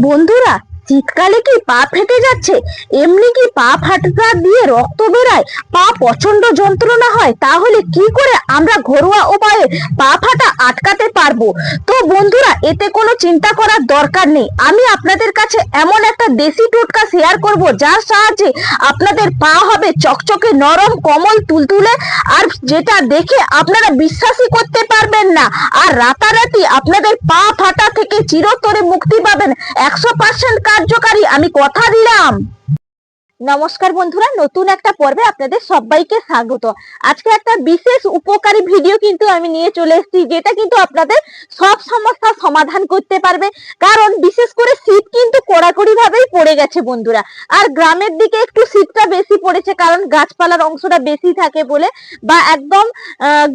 বন্ধুরা শীতকালে কি পা ফেটে যাচ্ছে? এমনি কি পা ফাটা দিয়ে রক্ত বেরায়? পা প্রচণ্ড যন্ত্রণা হয়, তাহলে কি করে আমরা ঘরোয়া উপায়ে পা ফাটা আটকাতে পারব? তো বন্ধুরা, এতে কোনো চিন্তা করার দরকার নেই। আমি আপনাদের কাছে এমন একটা দেশি টোটকা শেয়ার করব, যার সাহায্যে আপনাদের পা হবে চকচকে নরম, কমল, তুলতুলে, আর যেটা দেখে আপনারা বিশ্বাসই করতে পারবেন না। আর রাতারাতি আপনাদের পা ফাটা থেকে চিরতরে মুক্তি পাবেন। একশো পার্সেন্ট কার্যকারী আমি কথা দিলাম। নমস্কার বন্ধুরা, নতুন একটা পর্বে আপনাদের সবাইকে স্বাগত। আজকে একটা বিশেষ উপকারী ভিডিও কিন্তু আমি নিয়ে চলে এসেছি, যেটা কিন্তু আপনাদের সব সমস্যার সমাধান করতে পারবে। কারণ বিশেষ করে শীত কিন্তু কড়াকড়ি ভাবেই পড়ে গেছে বন্ধুরা। আর গ্রামের দিকে একটু শীতটা বেশি পড়েছে, কারণ গাছপালার অংশটা বেশি থাকে বলে। বা একদম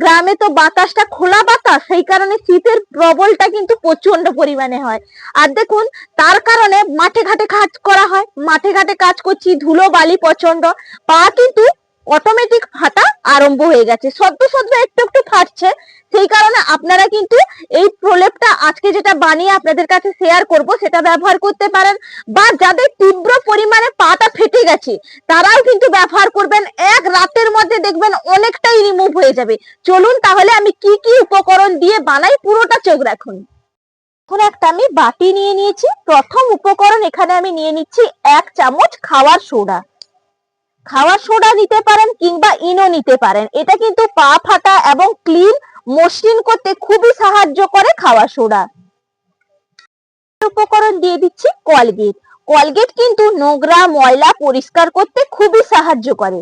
গ্রামে তো বাতাসটা খোলা বাতাস, সেই কারণে শীতের প্রবলটা কিন্তু প্রচণ্ড পরিমাণে হয়। আর দেখুন, তার কারণে মাঠে ঘাটে কাজ করা হয়। মাঠে ঘাটে কাজ করছি ধুলো বালি প্রচণ্ড পা কিন্তু অটোমেটিক ফাটা আরম্ভ হয়ে গেছে। সদ্য সদ্য একটু একটু ফাটছে। সেই কারণে আপনারা কিন্তু এই প্রলেপটা আজকে যেটা বানিয়ে আপনাদের কাছে শেয়ার করব, সেটা ব্যবহার করতে পারেন। বা যাদের তীব্র পরিমাণে পাটা ফেটে গেছে, তারাও কিন্তু ব্যবহার করবেন। এক রাতের মধ্যে দেখবেন অনেকটাই রিমুভ হয়ে যাবে। চলুন তাহলে আমি কি কি উপকরণ দিয়ে বানাই, পুরোটা চোখ রাখুন। এখন একটা আমি বাটি নিয়ে নিয়েছি। প্রথম উপকরণ এখানে আমি নিয়ে নিচ্ছি এক চামচ খাওয়ার সোডা। খাওয়ার সোডা নিতে পারেন কিংবা ইনো নিতে পারেন। এটা কিন্তু পা ফাটা এবং ক্লিন, মসৃণ করতে খুবই সাহায্য করে খাওয়ার সোডা। উপকরণ দিয়ে দিচ্ছি কলগেট। কলগেট কিন্তু নোংরা ময়লা পরিষ্কার করতে খুবই সাহায্য করে।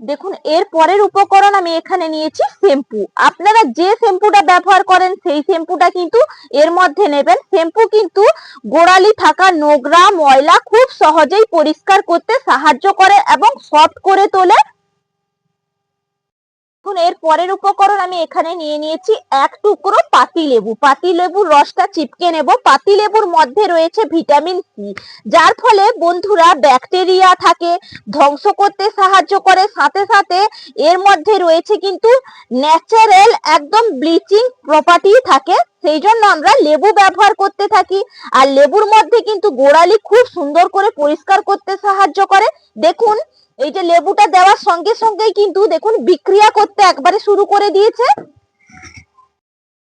দেখুন, এর পরের উপকরণ আমি এখানে নিয়েছি শ্যাম্পু। আপনারা যে শ্যাম্পুটা ব্যবহার করেন, সেই শ্যাম্পুটা কিন্তু এর মধ্যে নেবেন। শ্যাম্পু কিন্তু গোড়ালি থাকা নোংরা ময়লা খুব সহজেই পরিষ্কার করতে সাহায্য করে এবং সফট করে তোলে। এখন এর পরের উপকরণ আমি এখানে নিয়ে নিয়েছি এক টুকরো পাতি লেবু। পাতি লেবুর রসটা চিপকে নেব। পাতি লেবুর মধ্যে রয়েছে ভিটামিন সি, যার ফলে বন্ধুরা ব্যাকটেরিয়া থাকে, ধ্বংস করতে সাহায্য করে। সাথে সাথে এর মধ্যে রয়েছে কিন্তু ন্যাচারাল একদম ব্লিচিং প্রপার্টি থাকে, সেই জন্য আমরা লেবু ব্যবহার করতে থাকি। আর লেবুর মধ্যে কিন্তু গোড়ালি খুব সুন্দর করে পরিষ্কার করতে সাহায্য করে। দেখুন এই যে লেবুটা দেওয়ার সঙ্গে সঙ্গেই কিন্তু দেখুন বিক্রিয়া করতে একবারে শুরু করে দিয়েছে।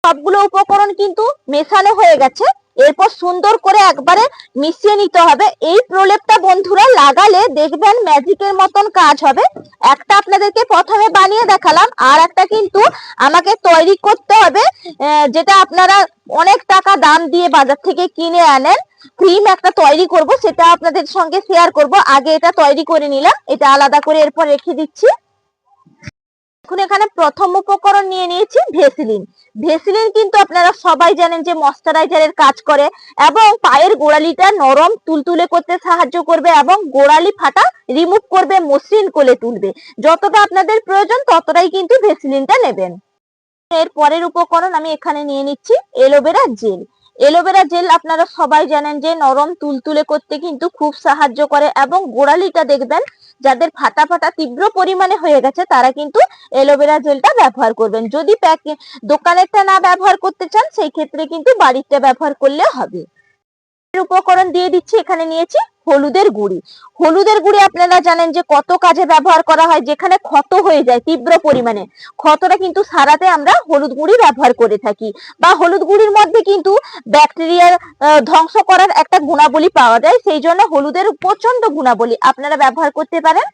সবগুলো উপকরণ কিন্তু মেশানো হয়ে গেছে। এরপর সুন্দর করে একবারে মিশিয়ে নিতে হবে। এই প্রলেপটা বন্ধুরা লাগালে দেখবেন ম্যাজিকের মতন কাজ হবে। একটা আপনাদেরকে প্রথমে বানিয়ে দেখালাম, আর একটা কিন্তু আমাকে তৈরি করতে হবে যেটা আপনারা অনেক টাকা দাম দিয়ে বাজার থেকে কিনে আনেন। ক্রিম একটা তৈরি করব, সেটা আপনাদের সঙ্গে শেয়ার করব। আগে এটা তৈরি করে নিলাম, এটা আলাদা করে এরপর রেখে দিচ্ছি। এখন এখানে প্রথম উপকরণ নিয়ে নিয়েছি, ভেসিলিন। ভেসিলিন কিন্তু আপনারা সবাই জানেন যে ময়শ্চারাইজারের কাজ করে, এবং পায়ের গোড়ালিটা নরম তুলতুলে করতে সাহায্য করবে, এবং গোড়ালি ফাটা রিমুভ করবে, মসৃণ করে তুলবে। যতটা আপনাদের প্রয়োজন, ততটাই কিন্তু ভেসিলিনটা নেবেন। এর পরের উপকরণ আমি এখানে নিয়ে নিচ্ছি এলোভেরা জেল। এলোভেরা জেল আপনারা সবাই জানেন যে নরম তুলতুলে করতে কিন্তু খুব সাহায্য করে এবং গোড়ালিটা দেখবেন যাদের ফাটা ফাটা তীব্র পরিমাণে হয়ে গেছে, তারা কিন্তু এলোভেরা জেলটা ব্যবহার করবেন। যদি প্যাকে দোকানেরটা না ব্যবহার করতে চান, সেই ক্ষেত্রে কিন্তু বাড়িরটা ব্যবহার করলে হবে। উপকরণ দিয়ে দিচ্ছি, এখানে নিয়েছি হলুদের গুঁড়ি। হলুদের গুঁড়ি আপনারা জানেন যে কত কাজে ব্যবহার করা হয়, যেখানে ক্ষত হয়ে যায় তীব্র পরিমাণে। ক্ষতটা কিন্তু সারাতে আমরা হলুদ গুঁড়ি ব্যবহার করে থাকি বা হলুদ গুঁড়ির মধ্যে কিন্তু ব্যাকটেরিয়ার ধ্বংস করার একটা গুণাবলী পাওয়া যায়, সেই জন্য হলুদের প্রচণ্ড গুণাবলী আপনারা ব্যবহার করতে পারেন।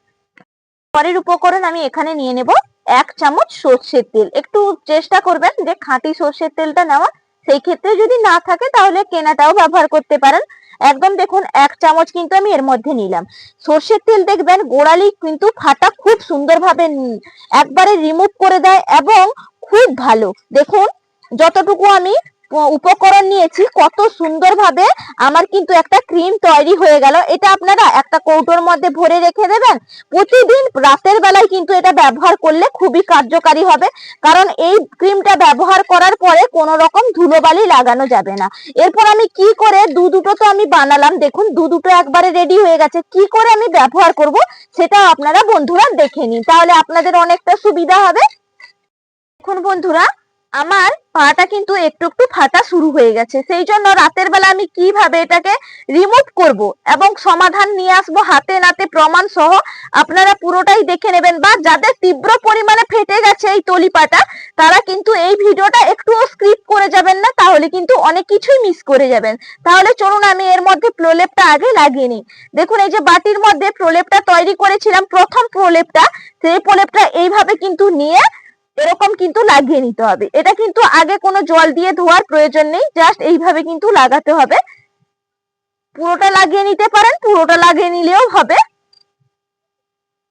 পরের উপকরণ আমি এখানে নিয়ে নেব এক চামচ সর্ষের তেল। একটু চেষ্টা করবেন যে খাঁটি সর্ষের তেলটা নেওয়া সেই ক্ষেত্রে যদি না থাকে তাহলে কেনাটাও ব্যবহার করতে পারেন। একদম দেখুন, এক চামচ কিন্তু আমি এর মধ্যে নিলাম। সর্ষের তেল দেখবেন গোড়ালি কিন্তু ফাটা খুব সুন্দরভাবে একবারে রিমুভ করে দেয় এবং খুব ভালো। দেখুন, যতটুকু আমি উপকরণ নিয়েছি, কত সুন্দরভাবে আমার কিন্তু একটা ক্রিম তৈরি হয়ে গেল। এটা আপনারা একটা কৌটোর মধ্যে ভরে রেখে দেবেন। প্রতিদিন রাতের বেলায় কিন্তু এটা ব্যবহার করলে খুবই কার্যকারী হবে। কারণ এই ক্রিমটা ব্যবহার করার পরে কোনো রকম ধুলোবালি লাগানো যাবে না। এরপর আমি কি করে, দু দুটো তো আমি বানালাম। দেখুন, দু দুটো একবারে রেডি হয়ে গেছে। কি করে আমি ব্যবহার করব, সেটা আপনারা বন্ধুরা দেখে নিন। তাহলে আপনাদের অনেকটা সুবিধা হবে। এখন বন্ধুরা আমার পাটা কিন্তু একটু একটু ফাটা শুরু হয়ে গেছে। সেই জন্য রাতের বেলা আমি কীভাবে এটাকে রিমুভ করব এবং সমাধান নিয়ে আসব হাতে নাতে প্রমাণ সহ, আপনারা পুরোটাই দেখে নেবেন বা যাদের তীব্র পরিমাণে ফেটে গেছে এই তলি পাটা, তারা কিন্তু এই ভিডিওটা একটুও স্ক্রিপ করে যাবেন না, তাহলে কিন্তু অনেক কিছুই মিস করে যাবেন। তাহলে চলুন আমি এর মধ্যে প্রলেপটা আগে লাগিয়ে নিই। দেখুন, এই যে বাটির মধ্যে প্রলেপটা তৈরি করেছিলাম, প্রথম প্রলেপটা, সেই প্রলেপটা এইভাবে কিন্তু নিয়ে এরকম কিন্তু লাগিয়ে নিতে হবে। এটা কিন্তু আগে কোনো জল দিয়ে ধোয়ার প্রয়োজন নেই জাস্ট এইভাবে কিন্তু লাগাতে হবে। পুরোটা লাগিয়ে নিতে পারেন, পুরোটা লাগিয়ে নিলেও হবে।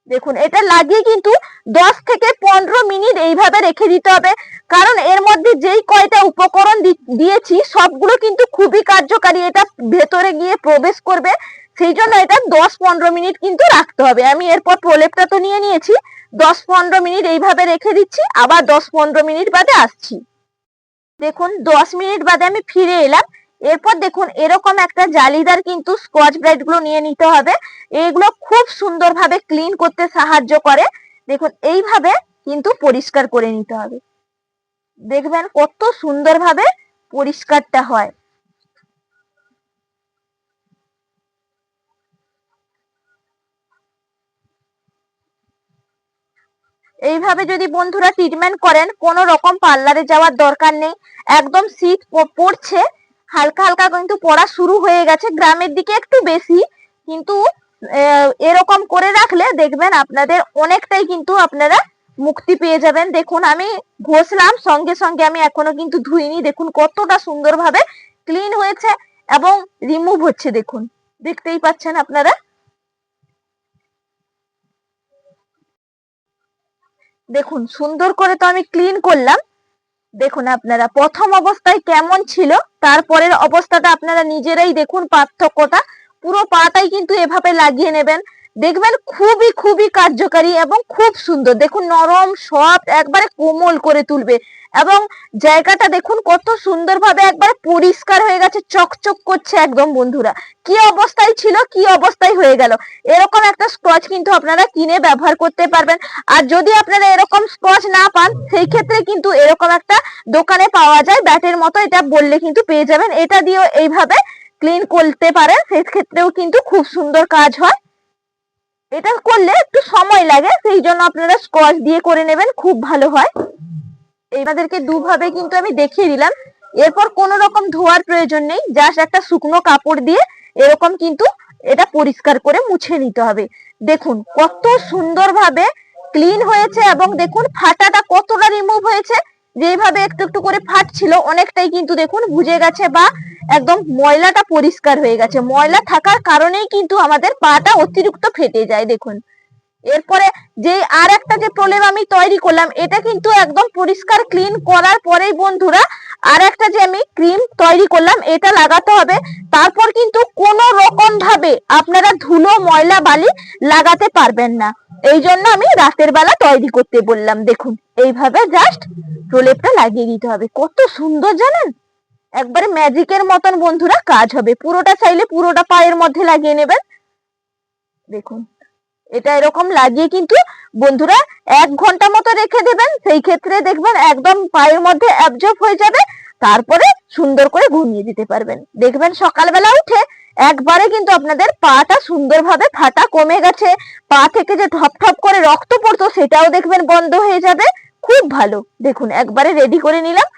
দেখুন, এটা লাগিয়ে কিন্তু দশ থেকে পনেরো মিনিট এইভাবে রেখে দিতে হবে। কারণ এর মধ্যে যেই কয়টা উপকরণ দিয়েছি, সবগুলো কিন্তু খুবই কার্যকারী। এটা ভেতরে গিয়ে প্রবেশ করবে। সেই জন্য এটা দশ পনেরো মিনিট কিন্তু রাখতে হবে। আমি এরপর প্রলেপটা তো নিয়ে নিয়েছি। দশ পনেরো মিনিট এইভাবে রেখে দিচ্ছি। আবার দশ পনেরো মিনিট বাদে আসছি। দেখুন, দশ মিনিট বাদে আমি ফিরে এলাম। এরপর দেখুন, এরকম একটা জালিদার কিন্তু স্কচ ব্রাইটগুলো নিয়ে নিতে হবে। এগুলো খুব সুন্দরভাবে ক্লিন করতে সাহায্য করে। দেখুন, এইভাবে কিন্তু পরিষ্কার করে নিতে হবে। দেখবেন কত সুন্দরভাবে পরিষ্কারটা হয়। এইভাবে যদি বন্ধুরা ট্রিটমেন্ট করেন, কোনো রকম পার্লারে যাওয়ার দরকার নেই। একদম শীত পড়ছে হালকা হালকা কিন্তু পড়া শুরু হয়ে গেছে, গ্রামের দিকে একটু বেশি। কিন্তু এরকম করে রাখলে দেখবেন আপনাদের অনেকটাই কিন্তু আপনারা মুক্তি পেয়ে যাবেন। দেখুন, আমি ঘষলাম, সঙ্গে সঙ্গে আমি এখনও কিন্তু ধুইনি। দেখুন, কতটা সুন্দরভাবে ক্লিন হয়েছে এবং রিমুভ হচ্ছে, দেখুন। দেখতেই পাচ্ছেন আপনারা? দেখুন, সুন্দর করে তো আমি ক্লিন করলাম। দেখুন, আপনারা প্রথম অবস্থায় কেমন ছিল, তারপরের অবস্থাটা আপনারা নিজেরাই দেখুন পার্থক্যটা। পুরো পাটাই কিন্তু এভাবে লাগিয়ে নেবেন। দেখবেন খুবই খুবই কার্যকারী এবং খুব সুন্দর। দেখুন, নরম, সফট, একবারে কোমল করে তুলবে। এবং জায়গাটা দেখুন, কত সুন্দরভাবে একবারে পরিষ্কার হয়ে গেছে, চকচক করছে একদম বন্ধুরা। কি অবস্থায় ছিল, কি অবস্থায় হয়ে গেল? এরকম একটা স্কচ কিন্তু আপনারা কিনে ব্যবহার করতে পারবেন। আর যদি আপনারা এরকম স্কচ না পান, সেই ক্ষেত্রে কিন্তু এরকম একটা দোকানে পাওয়া যায়, ব্যাটের মতো, এটা বললে কিন্তু পেয়ে যাবেন। এটা দিয়েও এইভাবে ক্লিন করতে পারেন, সেই ক্ষেত্রেও কিন্তু খুব সুন্দর কাজ হয়। এটা করলে একটু সময় লাগে, সেই জন্য আপনারা স্কচ দিয়ে করে নেবেন, খুব ভালো হয়। এইবাদেরকে দুভাবে কিন্তু আমি দেখিয়ে দিলাম। এরপর কোন রকম ধোয়ার প্রয়োজন নেই জাস্ট একটা শুকনো কাপড় দিয়ে এরকম কিন্তু এটা পরিষ্কার করে মুছে নিতে হবে। দেখুন, কত সুন্দরভাবে ক্লিন হয়েছে এবং দেখুন, ফাটাটা কতটা রিমুভ হয়েছে। যেভাবে একটু একটু করে ফাটছিল, অনেকটাই কিন্তু দেখুন বুঝে গেছে বা একদম ময়লাটা পরিষ্কার হয়ে গেছে। ময়লা থাকার কারণেই কিন্তু আমাদের পাটা অতিরিক্ত ফেটে যায়, দেখুন। এরপরে যে আর একটা যে প্রলেপ আমি তৈরি করলাম, এটা কিন্তু একদম পরিষ্কার ক্লিন করার পরেই বন্ধুরা আর একটা যে আমি ক্রিম তৈরি করলাম, এটা লাগাতে হবে। তারপর কিন্তু কোনো রকম ভাবে আপনারা ধুলো, ময়লা, বালি লাগাতে পারবেন না। এই জন্য আমি রাতের বেলা তৈরি করতে বললাম, দেখুন, এইভাবে জাস্ট প্রলেপটা লাগিয়ে দিতে হবে। কত সুন্দর, জানেন? একবারে ম্যাজিকের মতন বন্ধুরা কাজ হবে। পুরোটা চাইলে পুরোটা পায়ের মধ্যে লাগিয়ে নেবেন। দেখুন। এটা এরকম লাগিয়ে কিন্তু বন্ধুরা এক ঘণ্টা মতো রেখে দেবেন, সেই ক্ষেত্রে দেখবেন একদম পায়ের মধ্যে অ্যাবজর্ব হয়ে যাবে, তারপরে সুন্দর করে ঘুমিয়ে দিতে পারবেন। দেখবেন সকালবেলা উঠে একবারে কিন্তু আপনাদের পাটা সুন্দরভাবে ফাটা কমে গেছে, পা থেকে যে ঠপ ঠপ করে রক্ত পড়তো সেটাও দেখবেন বন্ধ হয়ে যাবে, খুব ভালো। দেখুন, একবারে রেডি করে নিলাম।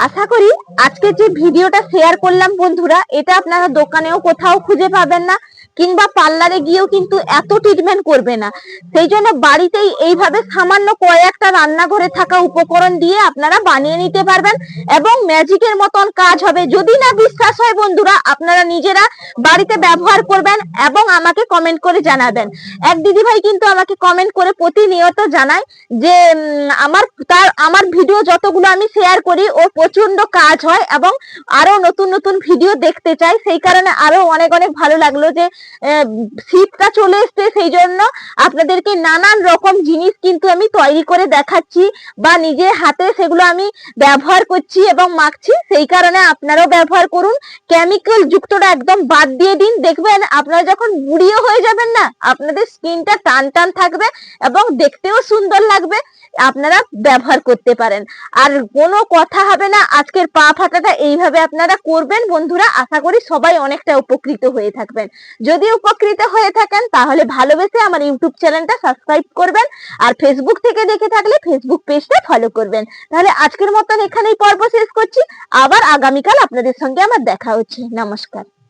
আশা করি আজকে যে ভিডিওটা শেয়ার করলাম বন্ধুরা, এটা আপনারা দোকানেও কোথাও খুঁজে পাবেন না। কিংবা পার্লারে গিয়েও কিন্তু এত ট্রিটমেন্ট করবে না। সেই জন্য বাড়িতেই এইভাবে সামান্য কয়েকটা রান্নাঘরে থাকা উপকরণ দিয়ে আপনারা বানিয়ে নিতে পারবেন এবং ম্যাজিকের মতন কাজ হবে। যদি না বিশ্বাস হয় বন্ধুরা, আপনারা নিজেরা বাড়িতে ব্যবহার করবেন এবং আমাকে কমেন্ট করে জানাবেন। এক দিদি ভাই কিন্তু আমাকে কমেন্ট করে প্রতিনিয়ত জানায় যে আমার তার, আমার ভিডিও যতগুলো আমি শেয়ার করি, ও প্রচণ্ড কাজ হয় এবং আরও নতুন নতুন ভিডিও দেখতে চাই সেই কারণে আরও অনেক অনেক ভালো লাগল যে শীতটা চলে এসছে সেই জন্য আপনাদেরকে নানান রকম জিনিস কিন্তু আমি তৈরি করে দেখাচ্ছি বা নিজে হাতে সেগুলো আমি ব্যবহার করছি এবং মাখছি। সেই কারণে আপনারাও ব্যবহার করুন। কেমিক্যাল যুক্তটা একদম বাদ দিয়ে দিন। দেখবেন আপনারা যখন বুড়িও হয়ে যাবেন না, আপনাদের স্কিনটা টান টান থাকবে এবং দেখতেও সুন্দর লাগবে। আপনারা ব্যবহার করতে পারেন। আর কোনো কথা হবে না, আজকের পা ফাটাটা এইভাবে আপনারা করবেন। বন্ধুরা, আশা করি সবাই অনেকটা উপকৃত হয়ে থাকবেন। যদি উপকৃত হয়ে থাকেন, তাহলে ভালোবেসে আমার ইউটিউব চ্যানেলটা সাবস্ক্রাইব করবেন আর ফেসবুক থেকে দেখে থাকলে ফেসবুক পেজটা ফলো করবেন। তাহলে আজকের মতন এখানেই পর্ব শেষ করছি। আবার আগামীকাল আপনাদের সঙ্গে আমার দেখা হচ্ছে। নমস্কার।